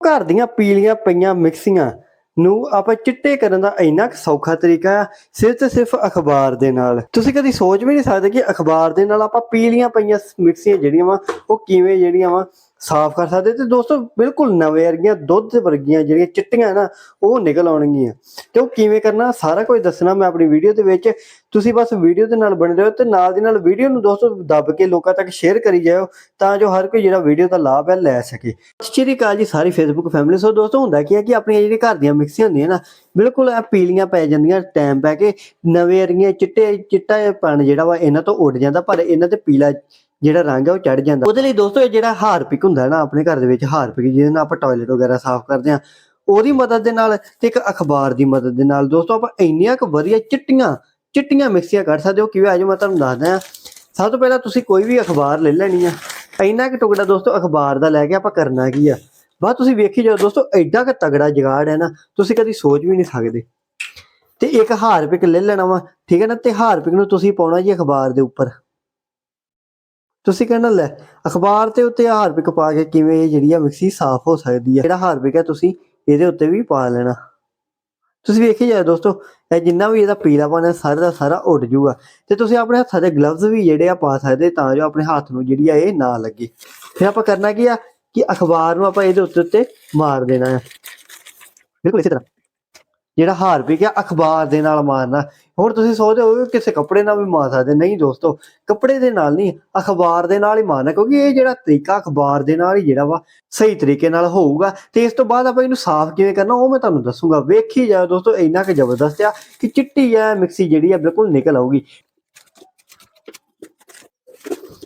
ਘਰ ਦੀਆਂ ਪੀਲੀਆਂ ਪਈਆਂ ਮਿਕਸੀਆਂ ਨੂੰ ਆਪਾਂ ਚਿੱਟੇ ਕਰਨ ਦਾ ਇੰਨਾ ਕੁ ਸੌਖਾ ਤਰੀਕਾ ਆ ਸਿਰਫ ਤੇ ਸਿਰਫ ਅਖਬਾਰ ਦੇ ਨਾਲ। ਤੁਸੀਂ ਕਦੀ ਸੋਚ ਵੀ ਨਹੀਂ ਸਕਦੇ ਕਿ ਅਖਬਾਰ ਦੇ ਨਾਲ ਆਪਾਂ ਪੀਲੀਆਂ ਪਈਆਂ ਮਿਕਸੀਆਂ ਜਿਹੜੀਆਂ ਵਾ, ਉਹ ਕਿਵੇਂ ਜਿਹੜੀਆਂ ਵਾ ਸਾਫ਼ ਕਰ ਸਕਦੇ ਤੇ ਦੋਸਤੋ ਬਿਲਕੁਲ ਨਵੇਂ ਵਰਗੀਆਂ ਦੁੱਧ ਵਰਗੀਆਂ ਜਿਹੜੀਆਂ ਚਿੱਟੀਆਂ ਨਾ, ਉਹ ਨਿਕਲ ਆਉਣਗੀਆਂ। ਤੇ ਉਹ ਕਿਵੇਂ ਕਰਨਾ, ਸਾਰਾ ਕੁਝ ਦੱਸਣਾ ਮੈਂ ਆਪਣੀ ਵੀਡੀਓ ਦੇ ਵਿੱਚ। ਤੁਸੀਂ ਬਸ ਵੀਡੀਓ ਦੇ ਨਾਲ ਬਣੇ ਰਹੋ ਤੇ ਨਾਲ ਦੀ ਨਾਲ ਵੀਡੀਓ ਨੂੰ ਦੋਸਤੋ ਦੱਬ ਕੇ ਲੋਕਾਂ ਤੱਕ ਸ਼ੇਅਰ ਕਰੀ ਜਾਓ ਤਾਂ ਜੋ ਹਰ ਕੋਈ ਜਿਹੜਾ ਵੀਡੀਓ ਦਾ ਲਾਭ ਹੈ ਲੈ ਸਕੇ। ਸਤਿ ਸ਼੍ਰੀ ਅਕਾਲ ਜੀ ਸਾਰੀ ਫੇਸਬੁੱਕ ਫੈਮਿਲੀ ਸੋ ਦੋਸਤੋ ਹੁੰਦਾ ਕੀ ਹੈ ਕਿ ਆਪਣੀਆਂ ਜਿਹੜੀਆਂ ਘਰ ਦੀਆਂ ਮਿਕਸੀਆਂ ਹੁੰਦੀਆਂ ਨਾ, ਬਿਲਕੁਲ ਪੀਲੀਆਂ ਪੈ ਜਾਂਦੀਆਂ ਟਾਈਮ ਪੈ ਕੇ ਨਵੇਂ ਵਰਗੀਆਂ ਚਿੱਟੇ, ਚਿੱਟਾ ਪਣ ਜਿਹੜਾ ਵਾ ਇਹਨਾਂ ਤੋਂ ਉੱਡ ਜਾਂਦਾ, ਪਰ ਇਹਨਾਂ ਤੇ ਪੀਲਾ ਜਿਹੜਾ ਰੰਗ ਹੈ ਉਹ ਚੜ ਜਾਂਦਾ। ਉਹਦੇ ਲਈ ਦੋਸਤੋ, ਇਹ ਜਿਹੜਾ ਹਾਰਪਿਕ ਹੁੰਦਾ ਨਾ, ਆਪਣੇ ਘਰ ਦੇ ਵਿੱਚ ਹਾਰਪਿਕ, ਜਿਹਦੇ ਨਾਲ ਆਪਾਂ ਟਾਇਲਟ ਵਗੈਰਾ ਸਾਫ਼ ਕਰਦੇ ਆ ਉਹਦੀ ਮਦਦ ਦੇ ਨਾਲ ਤੇ ਇੱਕ ਅਖਬਾਰ ਦੀ ਮਦਦ ਦੇ ਨਾਲ ਦੋਸਤੋ, ਆਪਾਂ ਇੰਨੀਆਂ ਕੁ ਵਧੀਆ ਚਿੱਟੀਆਂ ਚਿੱਟੀਆਂ ਮਿਕਸੀਆਂ ਕੱਢ ਸਕਦੇ ਹੋ। ਕਿਵੇਂ ਅੱਜ ਮੈਂ ਤੁਹਾਨੂੰ ਦੱਸਦਾ ਆ ਸਭ ਤੋਂ ਪਹਿਲਾਂ ਤੁਸੀਂ ਕੋਈ ਵੀ ਅਖਬਾਰ ਲੈ ਲੈਣੀ ਆ। ਇੰਨਾ ਕੁ ਟੁਕੜਾ ਦੋਸਤੋ, ਅਖਬਾਰ ਦਾ ਲੈ ਕੇ ਆਪਾਂ ਕਰਨਾ ਕੀ ਆ? ਬਾਅਦ ਤੁਸੀਂ ਵੇਖੀ ਜਾਓ ਦੋਸਤੋ ਐਡਾ ਕੁ ਤਗੜਾ ਜਗਾੜ ਹੈ ਨਾ, ਤੁਸੀਂ ਕਦੀ ਸੋਚ ਵੀ ਨਹੀਂ ਸਕਦੇ। ਤੇ ਇੱਕ ਹਾਰਪਿਕ ਲੈ ਲੈਣਾ ਵਾ, ਠੀਕ ਹੈ ਨਾ? ਤੇ ਹਾਰਪਿਕ ਨੂੰ ਤੁਸੀਂ ਪਾਉਣਾ ਜੀ ਅਖਬਾਰ ਦੇ ਉੱਪਰ। ਤੁਸੀਂ ਕਹਿਣਾ ਲੈ, ਅਖਬਾਰ ਤੇ ਉੱਤੇ ਹਾਰਪਿਕ ਪਾ ਕੇ ਕਿਵੇਂ ਇਹ ਜਿਹੜੀ ਆ ਮਿਕਸੀ ਸਾਫ਼ ਹੋ ਸਕਦੀ ਹੈ ਜਿਹੜਾ ਹਾਰਪਿਕ ਹੈ ਤੁਸੀਂ ਇਹਦੇ ਉੱਤੇ ਵੀ ਪਾ ਲੈਣਾ। ਤੁਸੀਂ ਵੇਖੀ ਜਾਓ ਦੋਸਤੋ, ਇਹ ਜਿੰਨਾ ਵੀ ਇਹਦਾ ਪੀਲਾਪਨ ਹੈ ਸਾਰਾ ਦਾ ਸਾਰਾ ਉੱਡ ਜੂਗਾ। ਤੇ ਤੁਸੀਂ ਆਪਣੇ ਹੱਥਾਂ ਦੇ ਗਲਵਜ਼ ਵੀ ਜਿਹੜੇ ਆ ਪਾ ਸਕਦੇ ਤਾਂ ਜੋ ਆਪਣੇ ਹੱਥ ਨੂੰ ਜਿਹੜੀ ਆ ਇਹ ਨਾ ਲੱਗੇ। ਫਿਰ ਆਪਾਂ ਕਰਨਾ ਕੀ ਆ ਕਿ ਅਖਬਾਰ ਨੂੰ ਆਪਾਂ ਇਹਦੇ ਉੱਤੇ ਉੱਤੇ ਮਾਰ ਦੇਣਾ ਹੈ ਬਿਲਕੁਲ ਇਸੇ ਤਰ੍ਹਾਂ। ਜਿਹੜਾ ਹਾਰ ਹਾਰਪਿਕ ਗਿਆ, ਅਖਬਾਰ ਦੇ ਨਾਲ ਮਾਰਨਾ। ਹੁਣ ਤੁਸੀਂ ਸੋਚਦੇ ਹੋ ਕਿਸੇ ਕੱਪੜੇ ਨਾਲ ਵੀ ਮਾਰ ਸਕਦੇ। ਨਹੀਂ ਦੋਸਤੋ, ਕੱਪੜੇ ਦੇ ਨਾਲ ਨਹੀਂ, ਅਖਬਾਰ ਦੇ ਨਾਲ ਹੀ ਮਾਰਨਾ, ਕਿਉਂਕਿ ਇਹ ਜਿਹੜਾ ਤਰੀਕਾ ਅਖਬਾਰ ਦੇ ਨਾਲ ਹੀ ਜਿਹੜਾ ਵਾ, ਸਹੀ ਤਰੀਕੇ ਨਾਲ ਹੋਊਗਾ। ਤੇ ਇਸ ਤੋਂ ਬਾਅਦ ਆਪਾਂ ਇਹਨੂੰ ਸਾਫ਼ ਕਿਵੇਂ ਕਰਨਾ, ਉਹ ਮੈਂ ਤੁਹਾਨੂੰ ਦੱਸੂਗਾ। ਵੇਖੀ ਜਾਓ ਦੋਸਤੋ, ਇੰਨਾ ਕਿ ਜ਼ਬਰਦਸਤ ਆ ਕਿ ਚਿੱਟੀ ਆ ਮਿਕਸੀ ਜਿਹੜੀ ਆ, ਬਿਲਕੁਲ ਨਿਕਲ ਆਊਗੀ।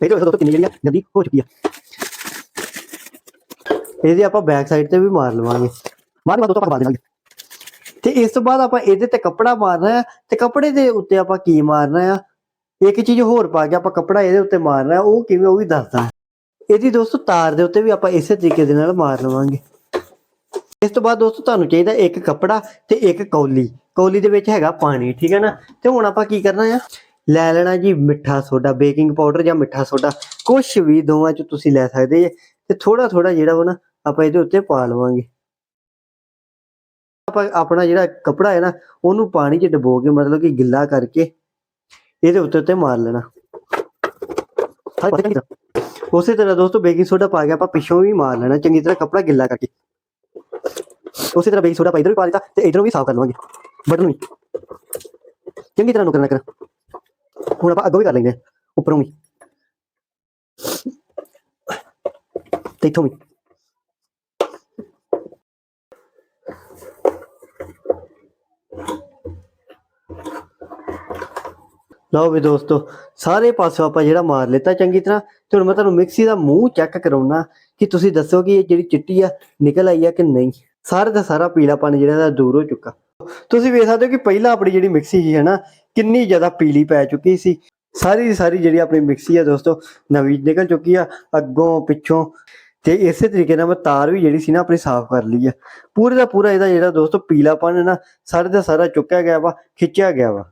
ਇਹ ਦੋਸਤੋ, ਕਿੰਨੀ ਜਿਹੜੀ ਆ, ਗੰਦੀ ਹੋ ਚੁੱਕੀ ਆ। ਇਹਦੀ ਆਪਾਂ ਬੈਕ ਸਾਈਡ ਤੇ ਵੀ ਮਾਰ ਲਵਾਂਗੇ। ਮਾਰ ਲਵਾ ਦੋਸਤੋ, ਅਖਬਾਰ ਦੇ ਨਾਲ ਤੇ ਇਸ ਤੋਂ ਬਾਅਦ ਆਪਾਂ ਇਹਦੇ ਤੇ ਕੱਪੜਾ ਮਾਰਨਾ ਹੈ ਤੇ ਕੱਪੜੇ ਦੇ ਉੱਤੇ ਆਪਾਂ ਕੀ ਮਾਰਨਾ ਆ? ਇੱਕ ਚੀਜ਼ ਹੋਰ ਪਾ ਕੇ ਆਪਾਂ ਕੱਪੜਾ ਇਹਦੇ ਉੱਤੇ ਮਾਰਨਾ ਉਹ ਕਿਵੇਂ ਉਹ ਵੀ ਦੱਸਦਾ। ਇਹਦੀ ਦੋਸਤੋ ਤਾਰ ਦੇ ਉੱਤੇ ਵੀ ਆਪਾਂ ਇਸੇ ਤਰੀਕੇ ਦੇ ਨਾਲ ਮਾਰ ਲਵਾਂਗੇ। ਇਸ ਤੋਂ ਬਾਅਦ ਦੋਸਤੋ ਤੁਹਾਨੂੰ ਚਾਹੀਦਾ ਇੱਕ ਕੱਪੜਾ ਤੇ ਇੱਕ ਕੌਲੀ। ਕੌਲੀ ਦੇ ਵਿੱਚ ਹੈਗਾ ਪਾਣੀ, ਠੀਕ ਹੈ ਨਾ? ਤੇ ਹੁਣ ਆਪਾਂ ਕੀ ਕਰਨਾ ਆ? ਲੈ ਲੈਣਾ ਜੀ ਮਿੱਠਾ ਸੋਡਾ, ਬੇਕਿੰਗ ਪਾਊਡਰ ਜਾਂ ਮਿੱਠਾ ਸੋਡਾ। ਕੁਝ ਵੀ ਦੋਵਾਂ ਚ ਤੁਸੀਂ ਲੈ ਸਕਦੇ ਜੇ। ਤੇ ਥੋੜਾ ਥੋੜਾ ਜਿਹੜਾ ਵਾ ਨਾ ਆਪਾਂ ਇਹਦੇ ਉੱਤੇ ਪਾ ਲਵਾਂਗੇ। ਆਪਾਂ ਆਪਣਾ ਜਿਹੜਾ ਕੱਪੜਾ ਹੈ ਨਾ, ਉਹਨੂੰ ਪਾਣੀ 'ਚ ਡਬੋ ਕੇ ਮਤਲਬ ਕਿ ਗਿੱਲਾ ਕਰਕੇ ਇਹਦੇ ਉੱਤੇ ਉੱਤੇ ਮਾਰ ਲੈਣਾ। ਚੰਗੀ ਤਰ੍ਹਾਂ। ਉਸੇ ਤਰ੍ਹਾਂ ਦੋਸਤੋ ਬੇਕਿੰਗ ਸੋਡਾ ਪਾ ਕੇ ਆਪਾਂ ਪਿੱਛੋਂ ਵੀ ਮਾਰ ਲੈਣਾ, ਚੰਗੀ ਤਰ੍ਹਾਂ ਕੱਪੜਾ ਗਿੱਲਾ ਕਰਕੇ। ਉਸੇ ਤਰ੍ਹਾਂ ਬੇਕਿੰਗ ਸੋਡਾ ਪਾ ਇਧਰ ਵੀ ਪਾ ਦਿੱਤਾ ਤੇ ਇਧਰੋਂ ਵੀ ਸਾਫ਼ ਕਰ ਲਵਾਂਗੇ ਬਟਨ ਵੀ ਚੰਗੀ ਤਰ੍ਹਾਂ ਨੂੰ ਕਰਨਾ ਕਰਨਾ ਹੁਣ ਆਪਾਂ ਅੱਗੋਂ ਵੀ ਕਰ ਲੈਂਦੇ ਹਾਂ, ਉੱਪਰੋਂ ਵੀ। ਤੇ ਇੱਥੋਂ ਵੀ। ਲਓ ਵੀ ਦੋਸਤੋ, ਸਾਰੇ ਪਾਸੋਂ ਆਪਾਂ ਜਿਹੜਾ ਮਾਰ ਲਿੱਤਾ ਚੰਗੀ ਤਰ੍ਹਾਂ, ਤੇ ਹੁਣ ਮੈਂ ਤੁਹਾਨੂੰ ਮਿਕਸੀ ਦਾ ਮੂੰਹ ਚੈੱਕ ਕਰਾਉਣਾ ਕਿ ਤੁਸੀਂ ਦੱਸੋ ਕਿ ਇਹ ਜਿਹੜੀ ਚਿੱਟੀ ਆ, ਨਿਕਲ ਆਈ ਆ ਕਿ ਨਹੀਂ? ਸਾਰੇ ਦਾ ਸਾਰਾ ਪੀਲਾਪਨ ਜਿਹੜਾ ਦਾ ਦੂਰ ਹੋ ਚੁੱਕਾ। ਤੁਸੀਂ ਵੇਖ ਸਕਦੇ ਹੋ ਕਿ ਪਹਿਲਾਂ ਆਪਣੀ ਜਿਹੜੀ ਮਿਕਸੀ ਸੀ ਹੈ ਨਾ ਕਿੰਨੀ ਜ਼ਿਆਦਾ ਪੀਲੀ ਪੈ ਚੁੱਕੀ ਸੀ। ਸਾਰੀ ਦੀ ਸਾਰੀ ਜਿਹੜੀ ਆਪਣੀ ਮਿਕਸੀ ਆ ਦੋਸਤੋ, ਨਵੀਂ ਨਿਕਲ ਚੁੱਕੀ ਆ, ਅੱਗੋਂ, ਪਿੱਛੋਂ। ਤੇ ਇਸੇ ਤਰੀਕੇ ਨਾਲ ਮੈਂ ਤਾਰ ਵੀ ਜਿਹੜੀ ਸੀ ਨਾ ਆਪਣੀ ਸਾਫ਼ ਕਰ ਲਈ ਆ। ਪੂਰੇ ਦਾ ਪੂਰਾ ਇਹਦਾ ਜਿਹੜਾ ਦੋਸਤੋ ਪੀਲਾਪਨ ਹੈ ਨਾ, ਸਾਰੇ ਦਾ ਸਾਰਾ ਚੁੱਕਿਆ ਗਿਆ ਵਾ, ਖਿੱਚਿਆ ਗਿਆ ਵਾ।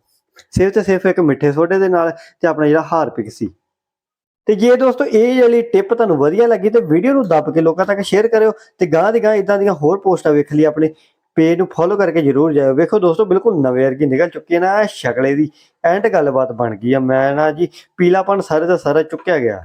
ਸਿਰਫ ਤੇ ਸਿਰਫ ਇੱਕ ਮਿੱਠੇ ਸੋਡੇ ਦੇ ਨਾਲ ਤੇ ਆਪਣਾ ਜਿਹੜਾ ਹਾਰਪਿਕ ਸੀ। ਤੇ ਜੇ ਦੋਸਤੋ ਇਹ ਜਿਹੜੀ ਟਿਪ ਤੁਹਾਨੂੰ ਵਧੀਆ ਲੱਗੀ ਤੇ ਵੀਡੀਓ ਨੂੰ ਦੱਬ ਕੇ ਲੋਕਾਂ ਤੱਕ ਸ਼ੇਅਰ ਕਰਿਓ ਤੇ ਗਾਂ ਦੀ ਗਾਂ ਇਦਾਂ ਦੀਆਂ ਹੋਰ ਪੋਸਟਾਂ ਵੇਖ ਲਈ ਆਪਣੇ ਪੇਜ ਨੂੰ ਫੋਲੋ ਕਰਕੇ ਜਰੂਰ ਜਾਇਓ। ਵੇਖੋ ਦੋਸਤੋ ਬਿਲਕੁਲ ਨਵੇਂ ਵਰਗੀ ਨਿਕਲ ਚੁੱਕੀ ਹੈ ਨਾ, ਇਹ ਸ਼ਕਲੇ ਦੀ ਐਂਡ ਗੱਲਬਾਤ ਬਣ ਗਈ ਆ। ਮੈਂ ਨਾ ਜੀ ਪੀਲਾਪਨ ਸਾਰੇ ਦਾ ਸਾਰਾ ਚੁੱਕਿਆ ਗਿਆ।